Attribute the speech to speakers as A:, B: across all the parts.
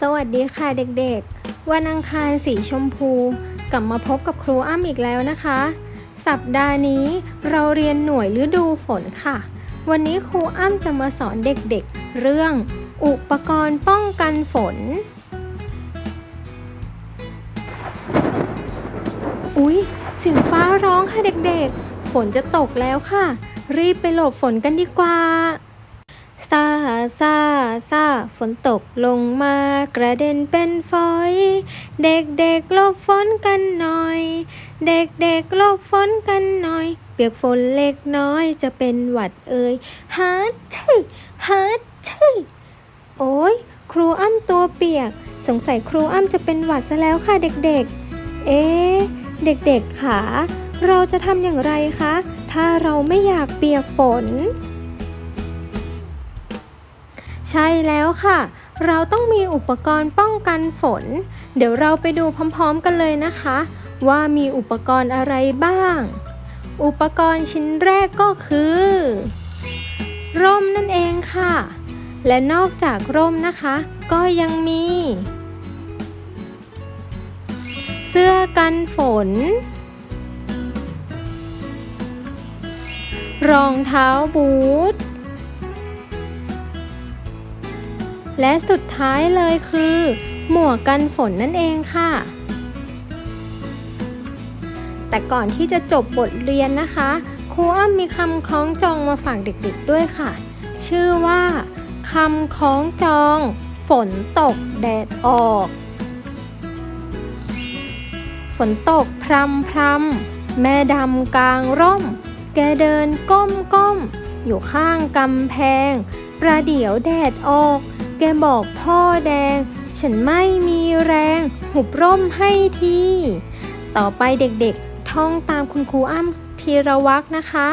A: สวัสดีค่ะเด็กๆ วันอังคารสีชมพู กลับมาพบกับครูอ้ำอีกแล้วนะคะ สัปดาห์นี้เราเรียนหน่วยฤดูฝนค่ะ วันนี้ครูอ้ำจะมาสอนเด็กๆ เรื่อง อุปกรณ์ป้องกันฝน อุ๊ยเสียงฟ้าร้องค่ะเด็กๆ ฝนจะตกแล้วค่ะ รีบไปหลบฝนกันดีกว่า ซาซาฝนตกลงมากระเด็นเป็นฝอย เด็กๆหลบฝนกันหน่อย เด็กๆหลบฝนกันหน่อย เปียกฝนเล็กน้อยจะเป็นหวัดเอ่ยฮัทชี่ฮัทชี่โอ้ยครูอ้ำตัวเปียก สงสัยครูอ้ำจะเป็นหวัดซะแล้วค่ะเด็กๆ เอ๊เด็กๆค่ะเราจะทำอย่างไรคะ ถ้าเราไม่อยากเปียกฝน ใช่แล้วค่ะ เราต้องมีอุปกรณ์ป้องกันฝน เดี๋ยวเราไปดูพร้อมๆกันเลยนะคะ ว่ามีอุปกรณ์อะไรบ้าง อุปกรณ์ชิ้นแรกก็คือ ร่มนั่นเองค่ะ และนอกจากร่มนะคะ ก็ยังมี เสื้อกันฝน รองเท้าบูท และสุดท้ายเลยคือ หมวกกันฝนนั่นเองค่ะ แต่ก่อนที่จะจบบทเรียนนะคะครูอ้ำมีคำคล้องจองมาฝากเด็กๆด้วยค่ะ ชื่อว่าคำคล้องจอง ฝนตกแดดออก ฝนตกพรำพรำแม่ดำกลางร่ม แกเดินก้มก้มอยู่ข้างกำแพง ประเดี๋ยวแดดออก แกบอกพ่อแดง ฉันไม่มีแรง หุบร่มให้ที ต่อไปเด็กๆ ท่องตามคุณครูอ้ำทีระวักนะคะ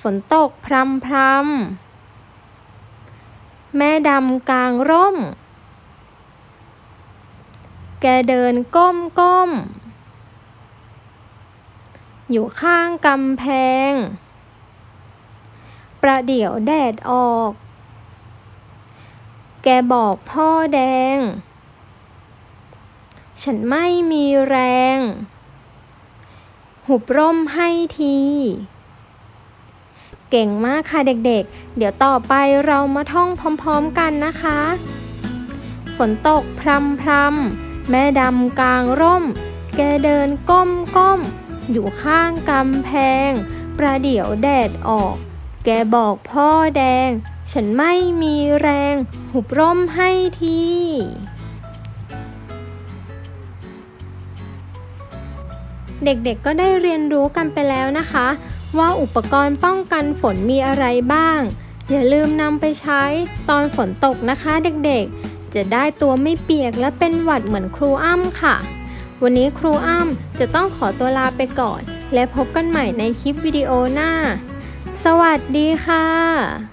A: ฝนตกพรำพรำแม่ดำกลางร่ม แกเดินก้มก้ม อยู่ข้างกำแพง ประเดี๋ยวแดดออก แกบอกพ่อแดง ฉันไม่มีแรง หุบร่มให้ที เก่งมากค่ะเด็กๆเดี๋ยวต่อไปเรามาท่องพร้อมๆกันนะคะ ฝนตกพรำพรำแม่ดำกลางร่ม แกเดินก้มก้มอยู่ข้างกำแพง ประเดี๋ยวแดดออก แกบอกพ่อแดง ฉันไม่มีแรง หุบร่มให้ทีเด็กๆ ก็ได้เรียนรู้กันไปแล้วนะคะ ว่าอุปกรณ์ป้องกันฝนมีอะไรบ้าง อย่าลืมนำไปใช้ตอนฝนตกนะคะเด็กๆ จะได้ตัวไม่เปียกและเป็นหวัดเหมือนครูอ้ำค่ะ วันนี้ครูอ้ำจะต้องขอตัวลาไปก่อน และพบกันใหม่ในคลิปวิดีโอหน้า สวัสดีค่ะ